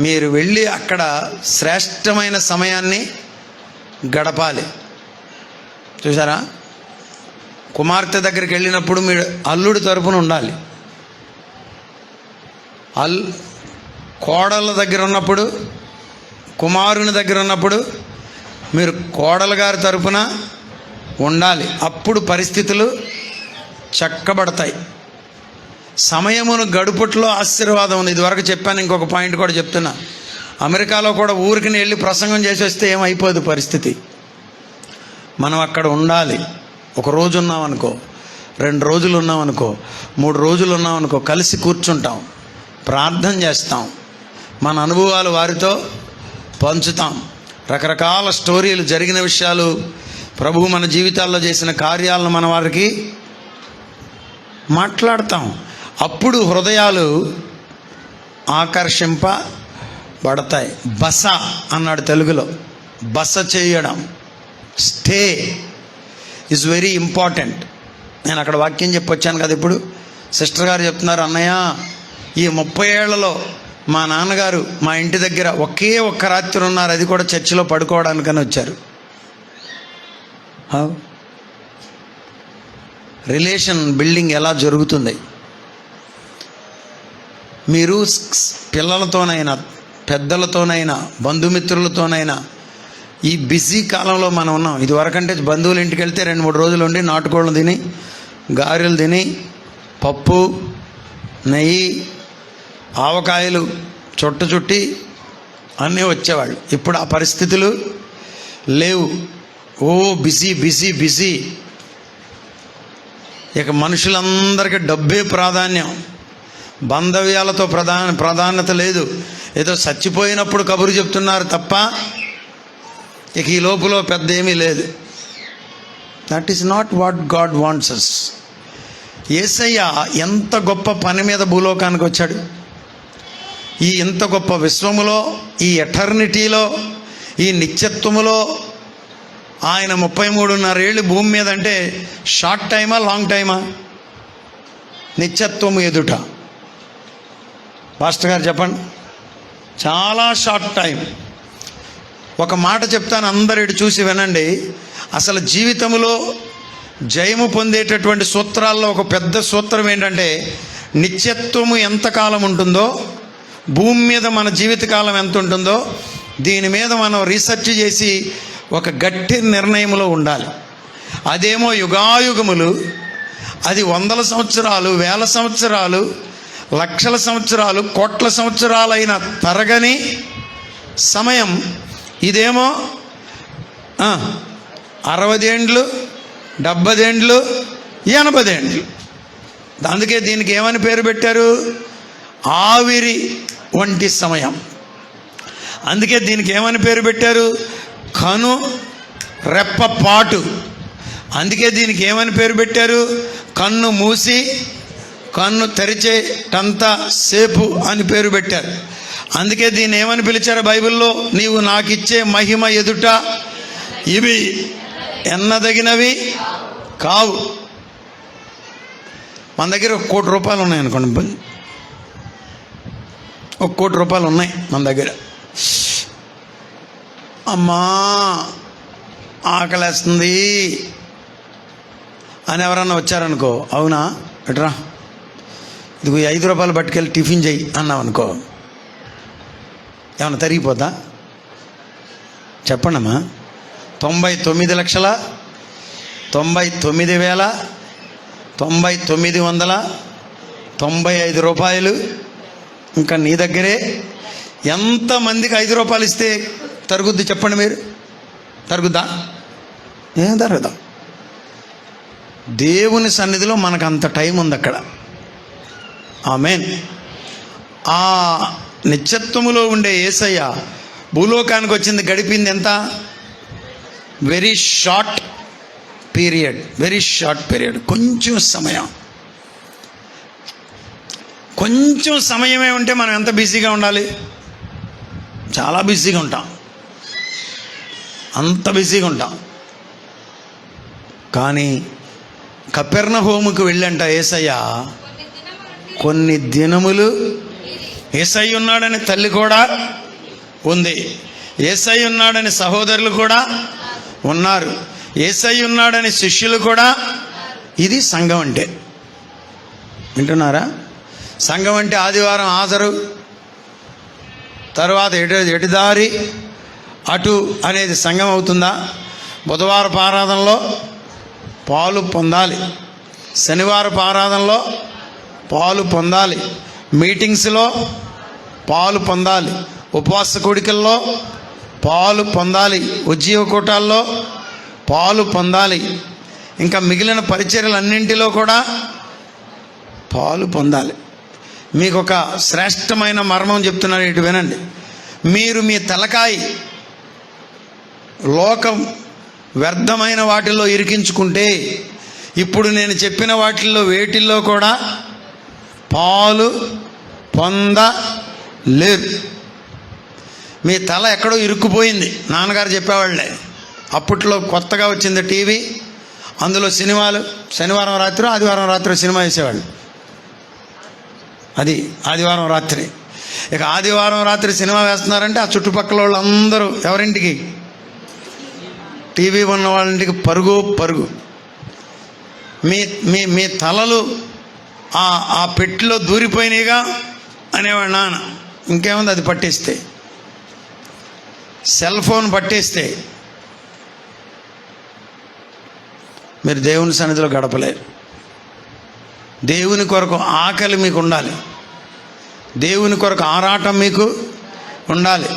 మీరు వెళ్ళి అక్కడ శ్రేష్టమైన సమయాన్ని గడపాలి. చూసారా? కుమార్తె దగ్గరికి వెళ్ళినప్పుడు మీరు అల్లుడి తరపున ఉండాలి. అల్ కోడళ్ళ దగ్గర ఉన్నప్పుడు కుమారుని దగ్గర ఉన్నప్పుడు మీరు కోడల గారి తరపున ఉండాలి. అప్పుడు పరిస్థితులు చక్కబడతాయి. సమయమును గడుపుట్లో ఆశీర్వాదం ఉంది. ఇదివరకు చెప్పాను ఇంకొక పాయింట్ కూడా చెప్తున్నా. అమెరికాలో కూడా ఊరికి వెళ్ళి ప్రసంగం చేసి వస్తే ఏమైపోదు పరిస్థితి. మనం అక్కడ ఉండాలి. ఒక రోజు ఉన్నామనుకో రెండు రోజులు ఉన్నామనుకో మూడు రోజులు ఉన్నామనుకో కలిసి కూర్చుంటాం. ప్రార్థన చేస్తాం. మన అనుభవాలు వారితో పంచుతాం. రకరకాల స్టోరీలు జరిగిన విషయాలు ప్రభు మన జీవితాల్లో చేసిన కార్యాలను మన వారికి మాట్లాడతాం. అప్పుడు హృదయాలు ఆకర్షింపబడతాయి బస అన్నాడు తెలుగులో. బస చేయడం. Stay is very important. నేను అక్కడ వాక్యం చెప్పొచ్చాను కదా ఇప్పుడు. సిస్టర్ గారు చెప్తున్నారు అన్నయ్య ఈ ముప్పై ఏళ్ళలో మా నాన్నగారు మా ఇంటి దగ్గర ఒకే ఒక్క రాత్రి ఉన్నారు. అది కూడా చర్చిలో పడుకోవడానికని వచ్చారు. రిలేషన్ బిల్డింగ్ ఎలా జరుగుతుంది? మీరు పిల్లలతోనైనా పెద్దలతోనైనా బంధుమిత్రులతోనైనా ఈ బిజీ కాలంలో మనం ఉన్నాం. ఇదివరకంటే బంధువుల ఇంటికి వెళ్తే రెండు మూడు రోజులు ఉండి నాటుకోళ్ళు తిని గారెలు తిని పప్పు నెయ్యి ఆవకాయలు చుట్ట చుట్టి అన్నీ వచ్చేవాళ్ళు. ఇప్పుడు ఆ పరిస్థితులు లేవు. ఓ బిజీ బిజీ బిజీ. ఇక మనుషులందరికీ డబ్బే ప్రాధాన్యం. బంధవ్యాలతో ప్రధాన ప్రాధాన్యత లేదు. ఏదో చచ్చిపోయినప్పుడు కబురు చెప్తున్నారు తప్ప ఇక ఈ లోపల పెద్ద ఏమీ లేదు. That is not what God wants us Yesayya ఎంత గొప్ప పని మీద భూలోకానికి వచ్చాడు. ఈ ఇంత గొప్ప విశ్వములో ఈ ఎటర్నిటీలో ఈ నిత్యత్వములో ఆయన ముప్పై మూడున్నరేళ్ళు భూమి మీద అంటే షార్ట్ టైమా లాంగ్ టైమా? నిత్యత్వము ఎదుట. పాస్టర్ గారు చెప్పండి. చాలా షార్ట్ టైం. ఒక మాట చెప్తాను అందరు ఇటు చూసి వినండి. అసలు జీవితంలో జయము పొందేటటువంటి సూత్రాల్లో ఒక పెద్ద సూత్రం ఏంటంటే నిత్యత్వము ఎంతకాలం ఉంటుందో భూమి మీద మన జీవితకాలం ఎంత ఉంటుందో దీని మీద మనం రీసెర్చ్ చేసి ఒక గట్టి నిర్ణయంలో ఉండాలి. అదేమో యుగాయుగములు అది వందల సంవత్సరాలు వేల సంవత్సరాలు లక్షల సంవత్సరాలు కోట్ల సంవత్సరాలైన తరగని సమయం. ఇదేమో అరవదేండ్లు డెబ్బదేండ్లు ఎనభదేండ్లు. అందుకే దీనికి ఏమని పేరు పెట్టారు? ఆవిరి వంటి సమయం. అందుకే దీనికి ఏమని పేరు పెట్టారు? కను రెప్పపాటు. అందుకే దీనికి ఏమని పేరు పెట్టారు? కన్ను మూసి కన్ను తెరిచేటంతా సేపు అని పేరు పెట్టారు. అందుకే దీన్ని ఏమని పిలిచారు బైబిల్లో? నీవు నాకిచ్చే మహిమ ఎదుట ఇవి ఎన్నదగినవి కావు. మన దగ్గర ఒక కోటి రూపాయలు ఉన్నాయి అనుకోండి ఒక కోటి రూపాయలు ఉన్నాయి మన దగ్గర. అమ్మా ఆకలేస్తుంది. అని ఎవరన్నా వచ్చారనుకో అవునా? ఎట్రా? ఇది ఐదు రూపాయలు పట్టుకెళ్ళి టిఫిన్ చెయ్యి అన్నావు అనుకో ఏమైనా తరిగిపోతా చెప్పండమ్మా. తొంభై తొమ్మిది లక్షల తొంభై తొమ్మిది వేల తొంభై తొమ్మిది వందల తొంభై ఐదు రూపాయలు. ఇంకా నీ దగ్గరే ఎంతమందికి ఐదు రూపాయలు ఇస్తే తరుగుద్ది చెప్పండి మీరు? తరుగుద్దా? ఏం తరుగుదా? దేవుని సన్నిధిలో మనకు అంత టైం ఉంది అక్కడ ఆమెన్. ఆ నిత్యత్వములో ఉండే ఏసయ్య భూలోకానికి వచ్చింది గడిపింది ఎంత? Very short period very short period కొంచెం సమయం. కొంచెం సమయమే ఉంటే మనం ఎంత బిజీగా ఉండాలి? చాలా బిజీగా ఉంటాం. అంత బిజీగా ఉంటాం. కానీ కపెర్ణ హోముకు వెళ్ళంట ఏసయ్య కొన్ని దినములు ఏసై ఉన్నాడని తల్లి కూడా ఉంది. ఏసై ఉన్నాడని సహోదరులు కూడా ఉన్నారు. ఏసై ఉన్నాడని శిష్యులు కూడా ఇది సంఘం అంటే. వింటున్నారా? సంఘం అంటే ఆదివారం హాజరు తర్వాత ఎటు ఎటుదారి అటు అనేది సంఘం అవుతుందా? బుధవారపు ఆరాధనలో పాలు పొందాలి. శనివారపు ఆరాధనలో పాలు పొందాలి. మీటింగ్స్లో పాలు పొందాలి. ఉపవాస కోడికల్లో పాలు పొందాలి. ఉద్యోగ కూటాల్లో పాలు పొందాలి. ఇంకా మిగిలిన పరిచర్యలన్నింటిలో కూడా పాలు పొందాలి. మీకు ఒక శ్రేష్టమైన మర్మం చెప్తున్నారు ఇటు వినండి. మీరు మీ తలకాయి లోకం వ్యర్థమైన వాటిల్లో ఇరికించుకుంటే ఇప్పుడు నేను చెప్పిన వాటిల్లో వేటిల్లో కూడా పాలు పొందలేరు. మీ తల ఎక్కడో ఇరుక్కుపోయింది. నాన్నగారు చెప్పేవాళ్ళే. అప్పట్లో కొత్తగా వచ్చింది టీవీ. అందులో సినిమాలు. శనివారం రాత్రి ఆదివారం రాత్రి సినిమా వేసేవాళ్ళు. అది ఆదివారం రాత్రి. ఇక ఆదివారం రాత్రి సినిమా వేస్తున్నారంటే ఆ చుట్టుపక్కల వాళ్ళందరూ ఎవరింటికి? టీవీ ఉన్న వాళ్ళ ఇంటికి పరుగు పరుగు. మీ మీ మీ తలలు ఆ పెట్టిలో దూరిపోయినాయిగా అనేవాడు నాన్న. ఇంకేముంది అది పట్టేస్తే? Cell phone పట్టేస్తే. మీరు దేవుని సన్నిధిలో గడపలేరు దేవుని కొరకు ఆకలి మీకు ఉండాలి. దేవుని కొరకు ఆరాటం మీకు ఉండాలి.